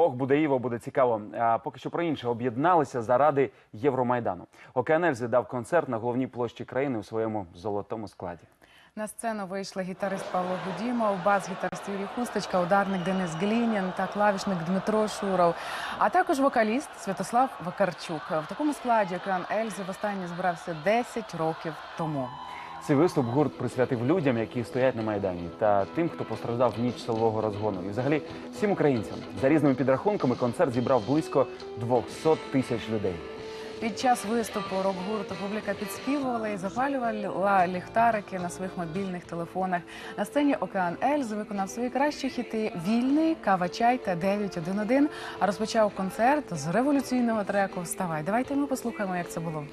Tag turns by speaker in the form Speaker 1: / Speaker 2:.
Speaker 1: Ох, буде Іво, буде цікаво. А поки що про інше об'єдналися заради Євромайдану. Океан Ельзи дав концерт на головній площі країни у своєму золотому складі.
Speaker 2: На сцену вийшли гітарист Павло Гудімов, бас-гітарист Юрій Хусточка, ударник Денис Глінін та клавішник Дмитро Шуров, а також вокаліст Святослав Вакарчук. В такому складі океан Ельзи востаннє збирався 10 років тому.
Speaker 1: Цей виступ гурт присвятив людям, які стоять на майдані, та тим, хто постраждав в ніч силового розгону. І взагалі всім українцям за різними підрахунками концерт зібрав близько 200 тисяч людей.
Speaker 2: Під час виступу рок-гурту публіка підспівувала і запалювала ліхтарики на своїх мобільних телефонах. На сцені Океан Ельзи виконав свої кращі хіти Вільний, Кава Чай та 911, А розпочав концерт з революційного треку Вставай. Давайте ми послухаємо, як це було.